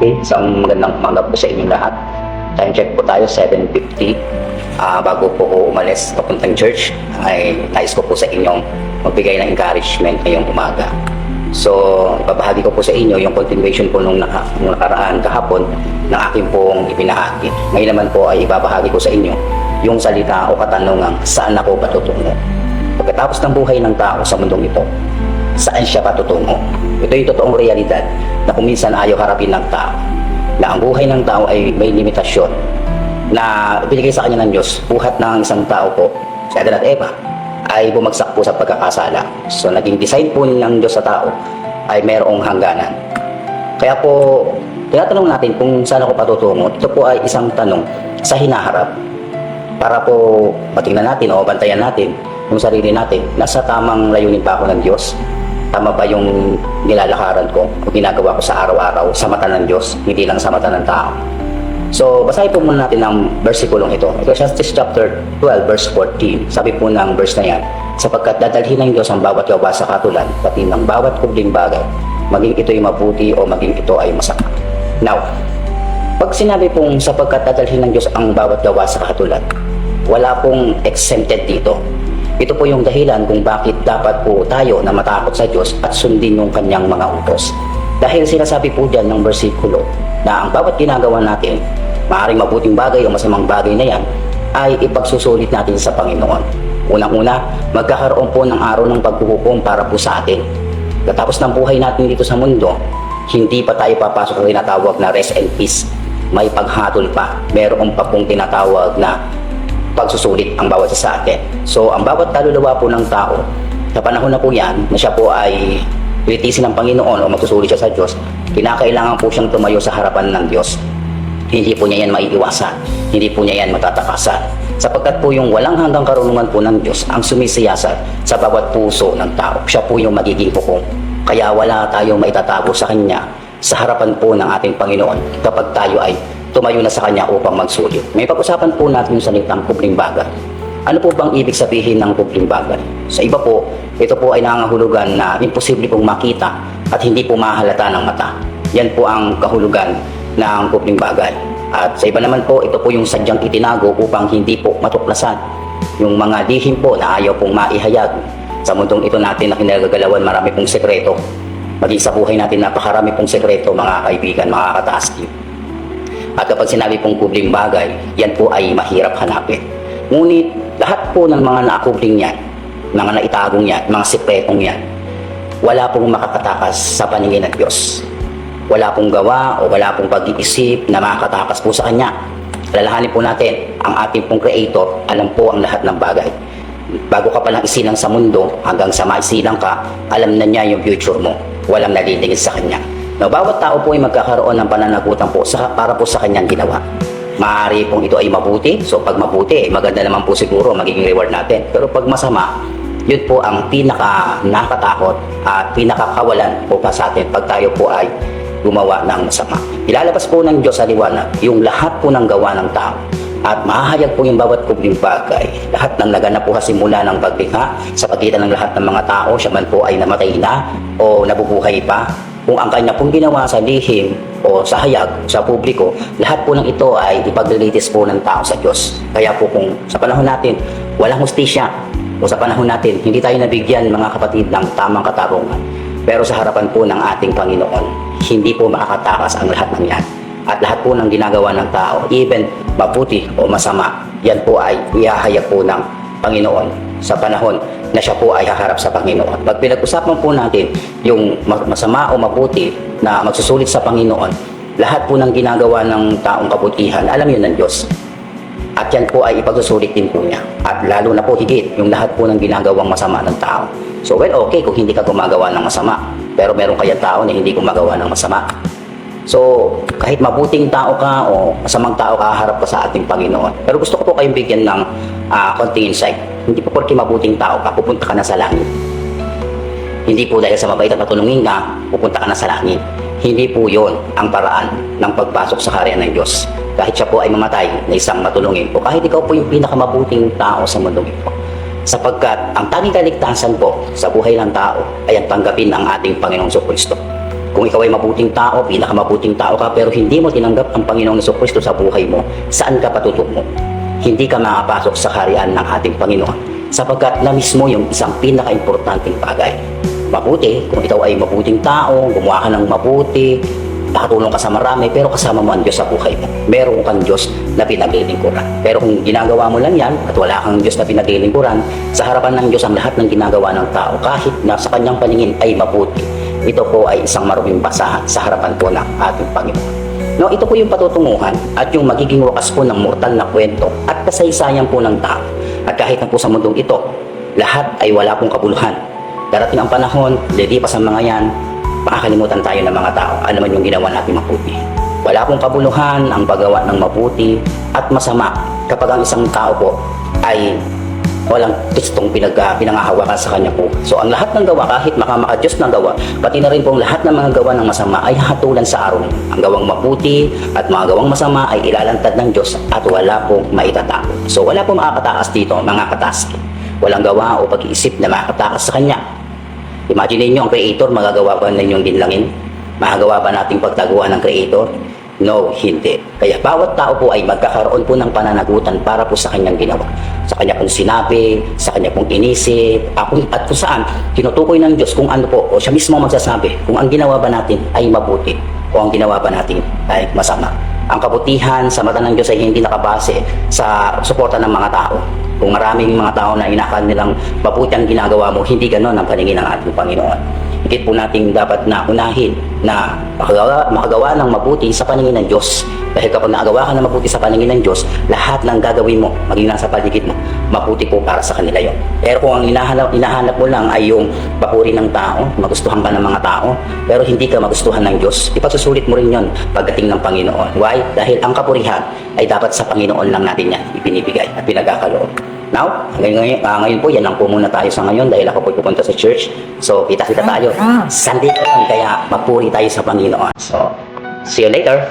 Okay, isang magandang umaga po sa inyong lahat. Time check po tayo, 7.50. Ah, bago po ko umalis papuntang church, ay nais ko po sa inyong magbigay ng encouragement ngayong umaga. So, ibabahagi ko po sa inyo yung continuation po nung, naka, nung nakaraan kahapon ng aking pong ipinahagi. Ngayon naman po ay ibabahagi ko sa inyo yung salita o katanungang saan ako patutungo. Pagkatapos ng buhay ng tao sa mundong ito, saan siya patutungo? Ito yung totoong realidad na kung minsan ayaw harapin ng tao. Na ang buhay ng tao ay may limitasyon na binigay sa kanya ng Diyos, buhat ng isang tao po, si Adan at Eva, ay bumagsak po sa pagkakasala. So naging design po ng Diyos sa tao ay mayroong hangganan. Kaya po, tinatanong natin kung saan ako patutungo. Ito po ay isang tanong sa hinaharap para po matingnan natin o bantayan natin yung sarili natin. Nasa tamang layunin ba ako ng Diyos? Tama ba yung nilalakaran ko o ginagawa ko sa araw-araw sa mata ng Diyos, hindi lang sa mata ng tao? So, basahin po muna natin ang versikulong ito. Ecclesiastes chapter 12, verse 14. Sabi po ng verse na yan, sapagkat dadalhin ng Diyos ang bawat gawa sa katulan, pati ng bawat kubling bagay, maging ito'y mabuti o maging ito ay masama. Now, pag sinabi pong sapagkat dadalhin ng Diyos ang bawat gawa sa katulan, wala pong exempted dito. Ito po yung dahilan kung bakit dapat po tayo na matakot sa Diyos at sundin yung kanyang mga utos. Dahil sinasabi po dyan ng versikulo na ang bawat ginagawa natin, maaaring mabuting bagay o masamang bagay na yan, ay ipagsusulit natin sa Panginoon. Unang-una, magkakaroon po ng araw ng paghuhukom para po sa atin. Katapos ng buhay natin dito sa mundo, hindi pa tayo papasok sa tinatawag na rest and peace. May paghatol pa. Meron pa pong tinatawag na pagsusulit ang bawat isa sa atin. So, ang bawat kaluluwa po ng tao, sa panahon na po yan, na siya po ay pilitisin ng Panginoon o magsusulit siya sa Diyos, kinakailangan po siyang tumayo sa harapan ng Diyos. Hindi po niya yan maiiwasan. Hindi po niya yan matatakasan. Sapagkat po yung walang hanggang karunungan po ng Diyos ang sumisiyasat sa bawat puso ng tao. Siya po yung magiging hukom. Kaya wala tayong maitatago sa Kanya sa harapan po ng ating Panginoon kapag tayo ay tumayo na sa Kanya upang magsulit. May pag-usapan po natin yung salitang kubling bagay. Ano po bang ibig sabihin ng kubling bagay? Sa iba po, ito po ay nangangahulugan na imposible pong makita at hindi po mahalata ng mata. Yan po ang kahulugan ng kubling bagay. At sa iba naman po, ito po yung sadyang itinago upang hindi po matuklasan. Yung mga lihim po na ayaw pong maihayag. Sa mundong ito natin na kinagagalawan, marami pong sekreto. Maging sa buhay natin, napakarami pong sekreto, mga kaibigan, mga kataski. At kapag sinabi pong kubling bagay, yan po ay mahirap hanapin. Ngunit lahat po ng mga naakubling yan, mga naitagong yan, mga sikretong yan, wala pong makakatakas sa paningin ng Diyos. Wala pong gawa o wala pong pag-iisip na makakatakas po sa Kanya. Alalahanin po natin, ang ating pong Creator, alam po ang lahat ng bagay. Bago ka palang isilang sa mundo, hanggang sa maisilang ka, alam na niya yung future mo. Walang nalilingid sa Kanya. No, bawat tao po ay magkakaroon ng pananagutan po sa, para po sa kanyang ginawa. Maaari pong ito ay mabuti. So pag mabuti, maganda naman po siguro magiging reward natin. Pero pag masama, yun po ang pinaka nakatakot at pinakakawalan po pa sa atin pag tayo po ay gumawa ng masama. Ilalabas po ng Diyos sa liwanag yung lahat po ng gawa ng tao at mahahayag po yung bawat kubling bagay. Lahat ng naganap po simula ng paglikha sa pagitan ng lahat ng mga tao, siya man po ay namatay na o nabubuhay pa. Kung ang kanya pong ginawa sa lihim o sa hayag, sa publiko, lahat po ng ito ay ipaglilitis po ng tao sa Diyos. Kaya po kung sa panahon natin, walang hustisya o sa panahon natin, hindi tayo nabigyan mga kapatid ng tamang katarungan. Pero sa harapan po ng ating Panginoon, hindi po makakatakas ang lahat ng yan. At lahat po ng ginagawa ng tao, even mabuti o masama, yan po ay ihahayag po ng Panginoon sa panahon na siya po ay haharap sa Panginoon. Pag pinag-usapan po natin yung ma- masama o mabuti na magsusulit sa Panginoon, lahat po ng ginagawa ng taong kabutihan, alam yun ng Diyos. At yan po ay ipagsusulit din po niya. At lalo na po higit, yung lahat po ng ginagawang masama ng tao. So well, okay kung hindi ka gumagawa ng masama. Pero meron kaya tao na hindi gumagawa ng masama. So, kahit mabuting tao ka o masamang tao ka, harap ka sa ating Panginoon. Pero gusto ko po kayong bigyan ng ah, konting insight. Hindi po porque mabuting tao ka, pupunta ka na sa langit. Hindi po dahil sa mabait at matulungin ka, pupunta ka na sa langit. Hindi po yon ang paraan ng pagpasok sa karya ng Diyos. Kahit siya po ay mamatay na isang matulungin o kahit ikaw po yung pinakamabuting tao sa mundong ito. Sapagkat ang tanging kaligtasan po sa buhay ng tao ay ang tanggapin ang ating Panginoong Kristo. Kung ikaw ay mabuting tao, pinakamabuting tao ka, pero hindi mo tinanggap ang Panginoong Kristo sa buhay mo, saan ka patutungo? Hindi ka makapasok sa kaharian ng ating Panginoon sapagkat na-miss mo yung isang pinaka-importanting bagay. Mabuti, kung ikaw ay mabuting tao, gumawa ka ng mabuti, nakatulong ka sa marami, pero kasama mo ang Diyos sa buhay mo. Meron kang Diyos na pinaglilingkuran. Pero kung ginagawa mo lang yan at wala kang Diyos na pinaglilingkuran, sa harapan ng Diyos ang lahat ng ginagawa ng tao, kahit na sa kanyang paningin ay mabuti. Ito po ay isang maruming basahan sa harapan po ng ating Panginoon. No, ito po yung patutunguhan at yung magiging wakas po ng mortal na kwento at kasaysayan po ng tao. At kahit na po sa mundong ito, lahat ay wala pong kabuluhan. Darating ang panahon, lilipas ang mga yan, makakalimutan tayo ng mga tao. Ano man yung ginawa natin mabuti. Wala pong kabuluhan ang paggawa ng mabuti at masama kapag ang isang tao po ay walang Kristong pinag, pinangahawakan sa kanya po. So ang lahat ng gawa, kahit makamakadiyos ng gawa, pati na rin pong lahat ng mga gawa ng masama ay hatulan sa araw. Ang gawang mabuti at mga gawang masama ay ilalantad ng Diyos at wala pong maitatago. So wala pong makakatakas dito, mga katas. Walang gawa o pag-iisip na makakatakas sa Kanya. Imagine ninyo ang Creator, magagawa ba ninyong ginlangin? Magagawa ba nating pagtaguan ng Creator? No, hindi. Kaya bawat tao po ay magkakaroon po ng pananagutan para po sa kanyang ginawa. Sa kanya pong sinabi, sa kanya pong inisip, at kung, at kung saan tinutukoy ng Diyos kung ano po, o siya mismo magsasabi kung ang ginawa ba natin ay mabuti o ang ginawa ba natin ay masama. Ang kabutihan sa mata ng Diyos ay hindi nakabase sa suporta ng mga tao. Kung maraming mga tao na inakal nilang mabuti ang ginagawa mo, hindi ganon ang paningin ng ating Panginoon. Higit po nating dapat na unahin na makagawa, makagawa ng mabuti sa paningin ng Diyos. Dahil kapag nakagawa ka ng mabuti sa paningin ng Diyos, lahat ng gagawin mo, maging nasa paligid mo, mabuti po para sa kanila yon. Pero kung ang hinahanap, hinahanap mo lang ay yung papuri ng tao, magustuhan ka ng mga tao, pero hindi ka magustuhan ng Diyos, ipagsusulit mo rin yon pagdating ng Panginoon. Why? Dahil ang kapurihan ay dapat sa Panginoon lang natin yan ipinibigay at pinagkakaloob. Now, ngayon, ah, ngayon po, yan lang po muna tayo sa ngayon dahil ako po pupunta sa church. So, kita-kita tayo. Sunday ko lang, kaya mapuri tayo sa Panginoon. So, see you later.